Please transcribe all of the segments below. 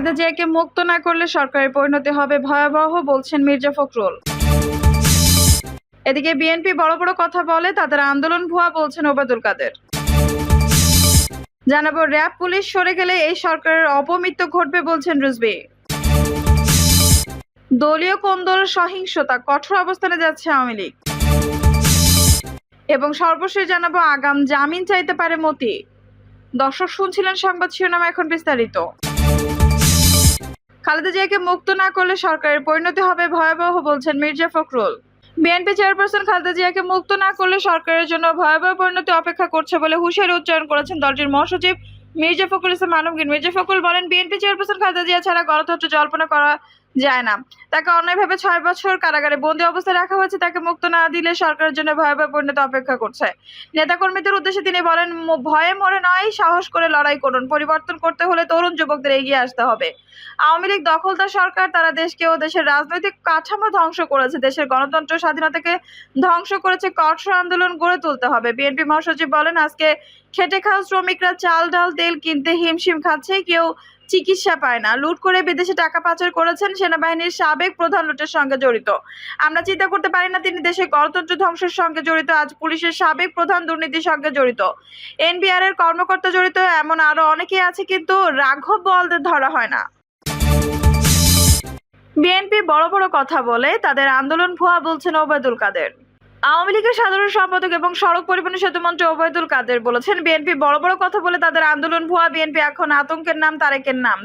খালেদা জিয়াকে মুক্ত না করলে সরকারের পরিণতি হবে ভয়াবহ, বলছেন মির্জা ফখরুল। এদিকে বিএনপি বড় বড় কথা বলে, তাদের আন্দোলন ভুয়া, বলছেন ওবায়দুল কাদের। জানাব, র্যাব, পুলিশ সরে গেলে এই সরকারের অপমৃত্যু ঘটবে, বলছেন রুজবি। দলীয় কোন্দল সহিংসতা, কঠোর অবস্থানে যাচ্ছে আওয়ামী লীগ। এবং সর্বশেষ জানাব, আগাম জামিন চাইতে পারে মতি। দর্শক শুনছিলেন সংবাদ শিরোনাম এখন বিস্তারিত। খালেদা জিয়াকে মুক্ত না করলে সরকারের পরিণতি হবে ভয়াবহ বলছেন মির্জা ফখরুল। বিএনপি চেয়ারপারসন খালেদা জিয়াকে মুক্ত না করলে সরকারের জন্য ভয়াবহ পরিণতি অপেক্ষা করছে বলে হুশিয়ারি উচ্চারণ করেছেন দলটির মহাসচিব মির্জা ফখরুল ইসলাম আলমগীর। মির্জা ফখরুল বলেন, বিএনপি চেয়ারপারসন খালেদা জিয়া ছাড়া গণতন্ত্র জল্পনা করা যায় না। তাকে অন্যায়ভাবে ছয় বছর কারাগারে বন্দি অবস্থায় রাখা হয়েছে। তাকে মুক্ত না দিলে সরকারের জন্য ভয়াবহ পরিণতি অপেক্ষা করছে। নেতাকর্মীদের উদ্দেশ্যে তিনি বলেন ভয়ে মরে নয়, সাহস করে লড়াই করুন। পরিবর্তন করতে হলে তরুণ যুবকদের এগিয়ে আসতে হবে। আওয়ামী লীগ দখলদার সরকার, তারা দেশকে ও দেশের রাজনৈতিক কাঠামো ধ্বংস করেছে। দেশের গণতন্ত্র স্বাধীনতাকে ধ্বংস করেছে। কঠোর আন্দোলন গড়ে তুলতে হবে। বিএনপি মহাসচিব বলেন, আজকে খেটে খাওয়া শ্রমিকরা চাল, ডাল, তেল কিনতে হিমশিম খাচ্ছে। কেউ চিকিৎসা পায় না। লুট করে বিদেশে টাকা পাচার করেছেন সেনাবাহিনীর সাবেক প্রধান লুটের সঙ্গে জড়িত। আমরা চিন্তা করতে পারি না তিনি দেশের গণতন্ত্র ধ্বংসের সঙ্গে জড়িত, আজ পুলিশের সাবেক প্রধান দুর্নীতির সঙ্গে জড়িত। এনবিআর এর কর্মকর্তা জড়িত, এমন আরও অনেকেই আছে কিন্তু রাঘব বলদের ধরা হয় না। বিএনপি বড় বড় কথা বলে, তাদের আন্দোলন ভুয়া বলছেন ওবায়দুল কাদের। আওয়ামী লীগের সাধারণ সম্পাদক এবং সড়ক পরিবহন সেতুমন্ত্রী ওবায়দুল কাদের বলেছেন, বিএনপি বড় বড় কথা বলে তাদের আন্দোলন ভুয়া, বিএনপি এখন আতঙ্কের নাম, তারেকের নাম।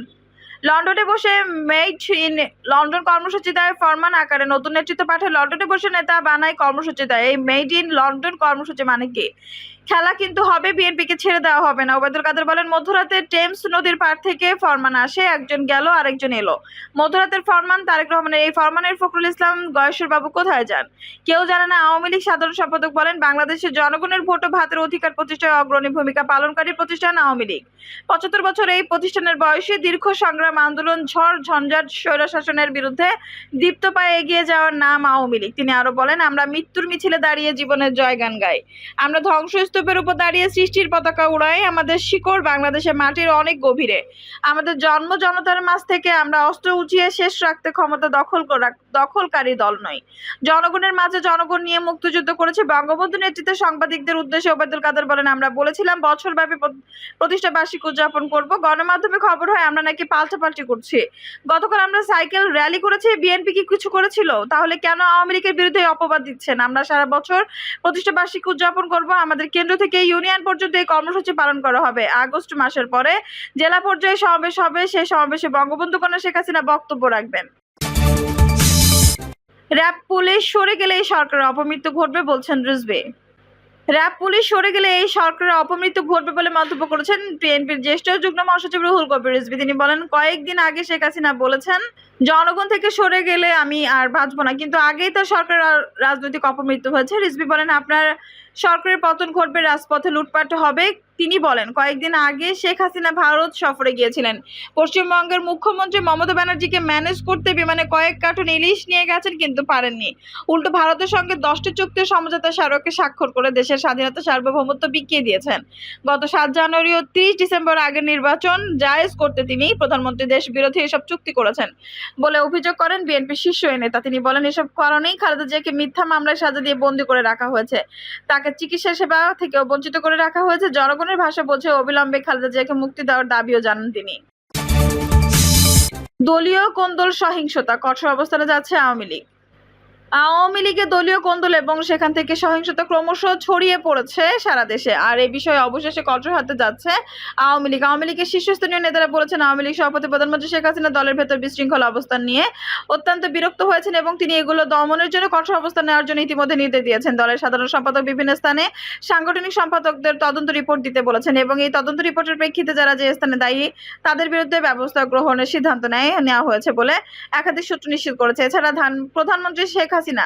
লন্ডনে বসে মেড ইন লন্ডন কর্মসূচি দেয় ফরমান আকারে। নতুন নেতৃত্ব পাঠায় লন্ডনে বসে নেতা বানায় কর্মসূচি দেয়। এই মেড ইন লন্ডন কর্মসূচি মানে কি? খেলা কিন্তু হবে বিএনপিকে ছেড়ে দেওয়া হবে না। ওবায়দুল কাদের বলেন, মধ্যরাতে টেমস নদীর পার থেকে ফরমান আসে, একজন গেল, আরেকজন এলো। মধ্যরাতের ফরমান, তারেক রহমানের এই ফরমানের ফখরুল ইসলাম গয়েশ্বর বাবু কোথায় যান? কেউ জানে না, আওয়ামী লীগ সাধারণ সম্পাদক বলেন, বাংলাদেশের জনগণের ভোট ও ভাতের অধিকার প্রতিষ্ঠায় অগ্রণী ভূমিকা পালনকারী প্রতিষ্ঠান আওয়ামী লীগ। পঁচাত্তর বছর এই প্রতিষ্ঠানের বয়সে দীর্ঘ সংগ্রাম, আন্দোলন, ঝড়, ঝঞ্ঝাট, স্বৈরশাসনের বিরুদ্ধে দীপ্ত পায়ে এগিয়ে যাওয়ার নাম আওয়ামী লীগ। তিনি আরও বলেন, আমরা মৃত্যুর মিছিলে দাঁড়িয়ে জীবনের জয়গান গাই। আমরা ধ্বংসস্তূপের উপর দাঁড়িয়ে সৃষ্টির পতাকা উড়াই আমাদের শিকড় বাংলাদেশের মাটির অনেক গভীরে। আমাদের জন্ম জনতার মাঝ থেকে আমরা অস্ত্র উঁচিয়ে শেষ রাখতে ক্ষমতা দখল করা- দখলকারী দল নয় জনগণের মাঝে জনগণ নিয়ে মুক্তিযুদ্ধ করেছে বঙ্গবন্ধু নেতৃত্বে সাংবাদিকদের উদ্দেশ্যে ওবায়দুল কাদের বলেন, আমরা বলেছিলাম বছরব্যাপী প্র- প্রতিষ্ঠা বার্ষিক উদযাপন করব। গণমাধ্যমে খবর হয় আমরা নাকি পাল্টাপাল্টি করছি। গতকাল আমরা সাইকেল র্যালি করেছি, বিএনপি কি কিছু করেছিল? তাহলে কেন আওয়ামী লীগের বিরুদ্ধে অপবাদ দিচ্ছেন? আমরা সারা বছর প্রতিষ্ঠা বার্ষিক উদযাপন করব, আমাদের কেন্দ্র থেকে ইউনিয়ন পর্যন্ত এই কর্মসূচি পালন করা হবে। আগস্ট মাসের পরে জেলা পর্যায়ে সমাবেশ হবে। সেই সমাবেশে বঙ্গবন্ধু কন্যা শেখ হাসিনা বক্তব্য রাখবেন। র্যাব পুলিশ সরে গেলে সরকারের অপমৃত্যু ঘটবে বলছেন রিজবে র্যাব পুলিশ সরে গেলে এই সরকারের অপমৃত্যু ঘটবে বলে মন্তব্য করেছেন বিএনপির জ্যেষ্ঠ যুগ্ম মহাসচিব রুহুল কবির রিজভী। তিনি বলেন, কয়েকদিন আগে শেখ হাসিনা বলেছেন, জনগণ থেকে সরে গেলে আমি আর বাঁচবো না। কিন্তু আগেই তো সরকার রাজনৈতিক অপমৃত্যু হয়েছে। রিজভী বলেন, আপনার সরকারের পতন ঘটবে, রাজপথে লুটপাট হবে। তিনি বলেন, কয়েকদিন আগে শেখ হাসিনা ভারত সফরে গিয়েছিলেন। পশ্চিমবঙ্গের মুখ্যমন্ত্রী মমতা ব্যানার্জিকে ম্যানেজ করতে বিমানে কয়েক কার্টুন ইলিশ নিয়ে গেছেন, কিন্তু পারেননি। উল্টো ভারতের সঙ্গে দশটি চুক্তি সমঝোতা স্মারকে স্বাক্ষর করে দেশের স্বাধীনতা সার্বভৌমত্ব বিকিয়ে দিয়েছেন। গত সাত জানুয়ারি ও ত্রিশ ডিসেম্বর আগের নির্বাচন জায়েজ করতে তিনি প্রধানমন্ত্রী দেশ বিরোধী এসব চুক্তি করেছেন বলে অভিযোগ করেন বিএনপি শীর্ষ নেতা। তিনি বলেন, এসব কারণেই খালেদা জিয়াকে মিথ্যা মামলায় সাজা দিয়ে বন্দি করে রাখা হয়েছে। তাকে চিকিৎসা সেবা থেকেও বঞ্চিত করে রাখা হয়েছে। জনগণের ভাষা বোঝে অবিলম্বে খালেদা জিয়াকে মুক্তি দেওয়ার দাবিও জানান তিনি। দলীয় কোন্দল সহিংসতা, কঠোর অবস্থানে যাচ্ছে আওয়ামী লীগ। আওয়ামী লীগের দলীয় কোন্দল এবং সেখান থেকে সহিংসতা ক্রমশ ছড়িয়ে পড়েছে সারা দেশে। আর এই বিষয়ে অবশেষে কঠোর হাতে যাচ্ছে আওয়ামী লীগ। আওয়ামী লীগের শীর্ষস্থানীয় নেতারা বলেছেন, আওয়ামী লীগ সভাপতি প্রধানমন্ত্রী শেখ হাসিনা দলের ভেতর বিশৃঙ্খল অবস্থান নিয়ে অত্যন্ত বিরক্ত হয়েছেন এবং তিনি এগুলো দমনের জন্য কঠোর অবস্থান নেওয়ার জন্য ইতিমধ্যে নির্দেশ দিয়েছেন। দলের সাধারণ সম্পাদক বিভিন্ন স্থানে সাংগঠনিক সম্পাদকদের তদন্ত রিপোর্ট দিতে বলেছেন এবং এই তদন্ত রিপোর্টের প্রেক্ষিতে যারা যে স্থানে দায়ী, তাদের বিরুদ্ধে ব্যবস্থা গ্রহণের সিদ্ধান্ত নেয়, নেওয়া হয়েছে বলে একাধিক সূত্র নিশ্চিত করেছে। এছাড়া ধান প্রধানমন্ত্রী শেখ হাসিনা।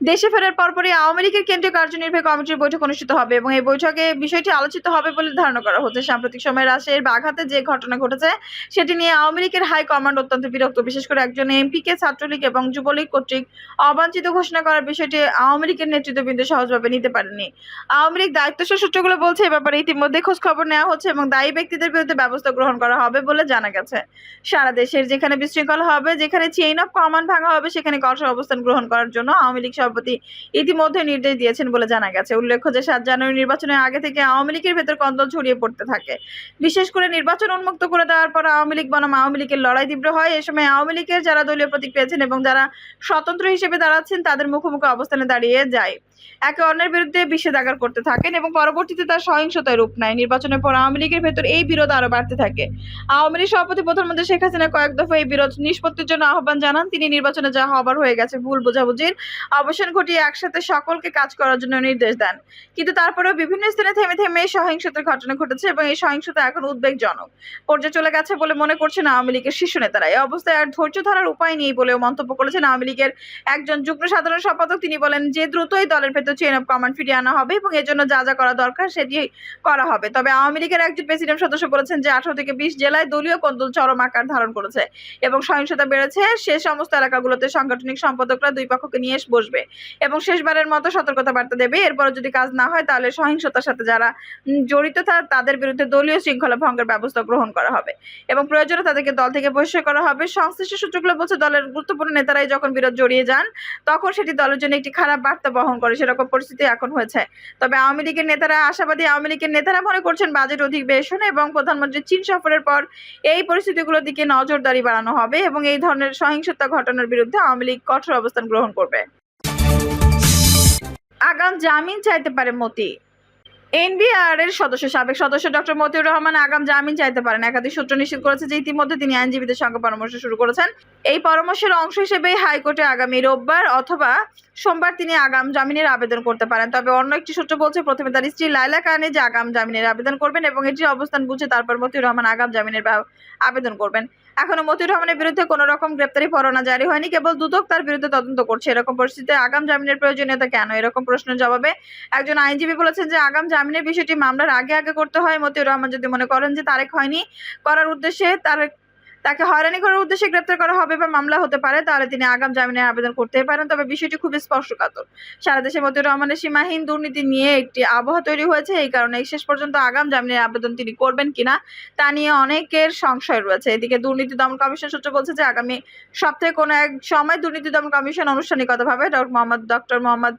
দেশে ফেরার পরপরই আওয়ামী লীগের কেন্দ্রীয় কার্যনির্বাহী কমিটির বৈঠক অনুষ্ঠিত হবে এবং এই বৈঠকে বিষয়টি আলোচিত হবে বলে ধারণা করা হচ্ছে। সাম্প্রতিক সময়ে রাজশাহীর বাঘাতে যে ঘটনা ঘটেছে, সেটি নিয়ে আওয়ামী লীগের হাইকমান্ড অত্যন্ত বিরক্ত। বিশেষ করে একজন এমপিকে ছাত্রলীগ এবং যুবলীগ কর্তৃক অবাঞ্ছিত ঘোষণা করার বিষয়টি আওয়ামী লীগের নেতৃত্ববৃন্দ সহজভাবে নিতে পারেনি আওয়ামী লীগ দায়িত্বশীল সূত্রগুলো বলছে, এ ব্যাপারে ইতিমধ্যে খোঁজ খবর নেওয়া হচ্ছে এবং দায়ী ব্যক্তিদের বিরুদ্ধে ব্যবস্থা গ্রহণ করা হবে বলে জানা গেছে। সারা দেশের যেখানে বিশৃঙ্খলা হবে, যেখানে চেইন অফ কমান্ড ভাঙা হবে, সেখানে কঠোর অবস্থান গ্রহণ করার জন্য আওয়ামী লীগ সভাপতি ইতিমধ্যে নির্দেশ দিয়েছেন বলে জানা গেছে। উল্লেখ্য যে, সাত জানুয়ারি নির্বাচনের আগে থেকে আওয়ামী লীগের ভেতর কন্দল ছড়িয়ে পড়তে থাকে। বিশেষ করে নির্বাচন উন্মুক্ত করে দেওয়ার পর আওয়ামী লীগ বনাম আওয়ামী লীগের লড়াই তীব্র হয়। এ সময় আওয়ামী লীগের যারা দলীয় প্রতীক পেয়েছেন এবং যারা স্বতন্ত্র হিসেবে দাঁড়াচ্ছেন, তাদের মুখোমুখি অবস্থানে দাঁড়িয়ে যায়। একে অন্যের বিরুদ্ধে বিষেধাগার করতে থাকেন এবং পরবর্তীতে তার সহিংসতায় রূপ নেয়। নির্বাচনের পর আওয়ামী লীগের ভেতর এই বিরোধ আরও বাড়তে থাকে। আওয়ামী লীগ সভাপতি প্রধানমন্ত্রী শেখ হাসিনা কয়েক দফা এই বিরোধ নিষ্পত্তির জন্য আহ্বান জানান। তিনি নির্বাচনে যা হবার হয়ে গেছে ভুল বোঝাবুঝির অবসান ঘটিয়ে একসাথে সকলকে কাজ করার জন্য নির্দেশ দেন। কিন্তু তারপরেও বিভিন্ন স্থানে থেমে থেমে এই সহিংসতার ঘটনা ঘটেছে এবং এই সহিংসতা এখন উদ্বেগজনক। পর্যায়ে চলে গেছে বলে মনে করছেন আওয়ামী লীগের শীর্ষ নেতারা। এই অবস্থায় আর ধৈর্য ধরার উপায় নেই বলেও মন্তব্য করেছেন আওয়ামী লীগের একজন যুগ্ম সাধারণ সম্পাদক। তিনি বলেন, যে দ্রুতই দলের ভেতর চেইন অফ কমান্ড ফিরিয়ে আনা হবে এবং এর জন্য যা যা করা দরকার সেটি করা হবে। তবে আওয়ামী লীগের একজন প্রেসিডেন্ট সদস্য বলেছেন যে আঠারো থেকে বিশ জেলায় দলীয় কন্দল চরম আকার ধারণ করেছে এবং সহিংসতা বেড়েছে। সে সমস্ত এলাকাগুলোতে সাংগঠনিক সম্পাদকরা দুই পক্ষকে নিয়ে বসবে এবং শেষবারের মতো সতর্কতা বার্তা দেবে। এরপরে যদি কাজ না হয় তাহলে সহিংসতার সাথে যারা জড়িত তাদের বিরুদ্ধে দলীয় শৃঙ্খলা ভঙ্গের ব্যবস্থা গ্রহণ করা হবে এবং প্রয়োজনে তাদেরকে দল থেকে বহিষ্কার করা হবে। সংশ্লিষ্ট সূত্রগুলো বলছে দলের গুরুত্বপূর্ণ নেতারাই যখন বিরোধ জড়িয়ে যান, তখন সেটি দলের জন্য একটি খারাপ বার্তা বহন করে। সেরকম পরিস্থিতি এখন হয়েছে। তবে আওয়ামী লীগের নেতারা, আশাবাদী আওয়ামী লীগের নেতারা মনে করছেন বাজেট অধিবেশন এবং প্রধানমন্ত্রী চীন সফরের পর এই পরিস্থিতিগুলোর দিকে নজরদারি বাড়ানো হবে এবং এই ধরনের সহিংসতা ঘটনার বিরুদ্ধে আওয়ামী লীগ কঠোর অবস্থান গ্রহণ করবে। আগাম জামিন চাইতে পারে মতি এনবিআর এর সদস্য, সাবেক সদস্য ডক্টর মতিউর রহমান আগাম জামিন চাইতে পারেন। একাধিক সূত্র নিশ্চিত করেছে যে ইতিমধ্যে তিনি আইনজীবীদের সঙ্গে পরামর্শ শুরু করেছেন। এই পরামর্শের অংশ হিসেবে হাইকোর্টে আগামী রোববার অথবা সোমবার তিনি আগাম জামিনের আবেদন করতে পারেন। তবে অন্য একটি সূত্র বলছে, প্রথমে তার স্ত্রী লাইলা কানে যে আগাম জামিনের আবেদন করবেন এবং এটির অবস্থান বুঝে তারপর মতিউর রহমান আগাম জামিনের আবেদন করবেন। এখনও মতিউর রহমানের বিরুদ্ধে কোনো রকম গ্রেপ্তারি পরোয়ানা জারি হয়নি। কেবল দুদক তার বিরুদ্ধে তদন্ত করছে। এরকম পরিস্থিতিতে আগাম জামিনের প্রয়োজনীয়তা কেন? এরকম প্রশ্নের জবাবে একজন আইনজীবী বলেছেন যে আগাম জামিনের বিষয়টি মামলার আগে আগে করতে হয়। মতিউর রহমান যদি মনে করেন যে তারেক হয়নি করার উদ্দেশ্যে তার তাকে হয়রানি করার উদ্দেশ্যে গ্রেপ্তার করা হবে বা মামলা হতে পারে, তাহলে তিনি আগাম জামিনের আবেদন করতে পারেন। তবে বিষয়টি খুবই স্পষ্টকাতর। সারা দেশে মতিউর রহমানের সীমাহীন দুর্নীতি নিয়ে একটি আবহাওয়া তৈরি হয়েছে। এই কারণে শেষ পর্যন্ত আগাম জামিনের আবেদন তিনি করবেন কিনা তা নিয়ে অনেকের সংশয় রয়েছে। এদিকে দুর্নীতি দমন কমিশন সূত্র বলছে যে, আগামী সপ্তাহে কোনো এক সময় দুর্নীতি দমন commission আনুষ্ঠানিকতাভাবে doctor Mohammad doctor Mohammad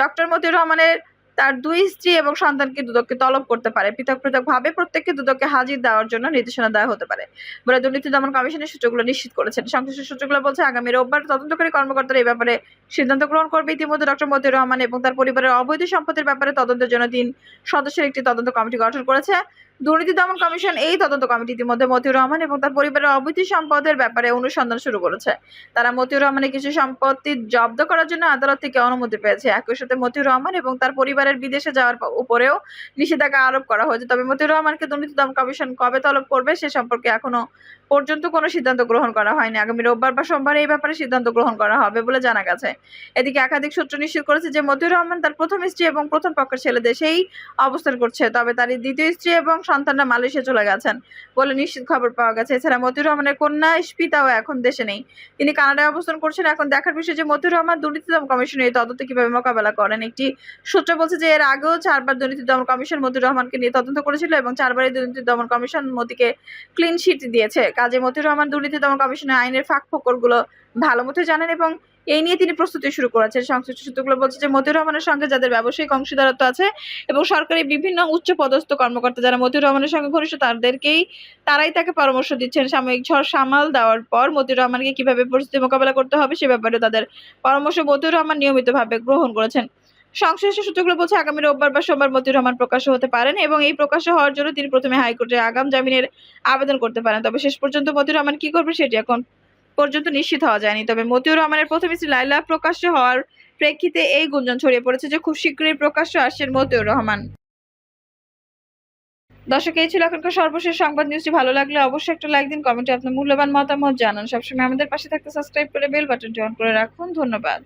doctor Motiur রহমানের তার দুই স্ত্রী এবং সন্তানকে দুদককে তলব করতে পারে। পৃথক পৃথক ভাবে প্রত্যেককে দুদককে হাজির দেওয়ার জন্য নির্দেশনা দেওয়া হতে পারে। বলে দুর্নীতি দমন কমিশনের সূত্রগুলো নিশ্চিত করেছেন। সংশ্লিষ্ট সূত্রগুলো বলছে, আগামী রোববার তদন্তকারী কর্মকর্তারা এই ব্যাপারে সিদ্ধান্ত গ্রহণ করবে। ইতিমধ্যে ডক্টর মতিউর রহমান এবং তার পরিবারের অবৈধ সম্পত্তির ব্যাপারে তদন্তের জন্য তিন সদস্যের একটি তদন্ত কমিটি গঠন করেছে। দুর্নীতি দমন কমিশন এই তদন্ত কমিটি ইতিমধ্যে মতিউর রহমান এবং তার পরিবারের অবৈধ সম্পদের ব্যাপারে অনুসন্ধান শুরু করেছে। তারা মতিউর রহমানের কিছু সম্পত্তি জব্দ করার জন্য আদালত থেকে অনুমতি পেয়েছে। একই সাথে মতিউর রহমান এবং তার পরিবারের বিদেশে যাওয়ার উপরেও নিষেধাজ্ঞা আরোপ করা হয়েছে। তবে মতিউর রহমানকে দুর্নীতি দমন কমিশন কবে তলব করবে সে সম্পর্কে এখনও পর্যন্ত কোনো সিদ্ধান্ত গ্রহণ করা হয়নি। আগামী রোববার বা সোমবার এই ব্যাপারে সিদ্ধান্ত গ্রহণ করা হবে বলে জানা গেছে। এদিকে একাধিক সূত্র নিশ্চিত করেছে যে মতিউর রহমান তার প্রথম স্ত্রী এবং প্রথম পক্ষের ছেলে দেশেই অবস্থান করছে। তবে তার দ্বিতীয় স্ত্রী এবং সন্তানরা মালয়েশিয়া চলে গেছেন বলে নিশ্চিত খবর পাওয়া গেছে। এছাড়া মতিউর রহমানের কন্যা স্পিতাও এখন দেশে নেই। তিনি কানাডায় অবস্থান করছেন। এখন দেখার বিষয় যে মতিউর রহমান দুর্নীতি দমন কমিশনের এই তদন্ত কীভাবে মোকাবেলা করেন? একটি সূত্র বলছে যে এর আগেও চারবার দুর্নীতি দমন কমিশন মতিউর রহমানকে নিয়ে তদন্ত করেছিল এবং চারবারই দুর্নীতি দমন কমিশন মতিকে ক্লিন শিট দিয়েছে। কাজে মতিউর রহমান দুর্নীতি দমন কমিশনের আইনের ফাঁক ফোকরগুলো ভালো মতো জানেন এবং এই নিয়ে তিনি প্রস্তুতি শুরু করেছেন। সংশ্লিষ্ট সূত্রগুলো বলছে যে, মতিউর রহমানের সঙ্গে যাদের ব্যবসায়িক অংশীদারত্ব আছে এবং সরকারি বিভিন্ন উচ্চ পদস্থ কর্মকর্তা যারা মতিউর রহমানের সঙ্গে ঘনিষ্ঠ, তাদেরকেই, তারাই তাকে পরামর্শ দিচ্ছেন সাময়িক ঝড় সামাল দেওয়ার পর মতিউর রহমানকে কীভাবে পরিস্থিতি মোকাবেলা করতে হবে সে ব্যাপারে তাদের পরামর্শ মতিউর রহমান নিয়মিতভাবে গ্রহণ করেছেন। সংশ্লিষ্ট সূত্রগুলো বলছে, আগামী রোববার বা সোমবার মতিউর রহমান প্রকাশ্য হতে পারেন এবং এই প্রকাশ্য হওয়ার জন্য তিনি প্রথমে হাইকোর্টে আগাম জামিনের আবেদন করতে পারেন। তবে শেষ পর্যন্ত মতিউর রহমান কি করবে সেটি এখন পর্যন্ত নিশ্চিত হওয়া যায়নি। তবে মতিউর রহমানের প্রথম স্ত্রী লাইলা প্রকাশ্য হওয়ার প্রেক্ষিতে এই গুঞ্জন ছড়িয়ে পড়েছে যে খুব শীঘ্রই প্রকাশ্য আসছেন মতিউর রহমান। দর্শক, এই ছিল এখনকার সর্বশেষ সংবাদ নিউজটি। ভালো লাগলে অবশ্যই একটা লাইক দিন, কমেন্টে আপনার মূল্যবান মতামত জানান। সবসময় আমাদের পাশে থাকতে সাবস্ক্রাইব করে বেল বাটনটি অন করে রাখুন। ধন্যবাদ।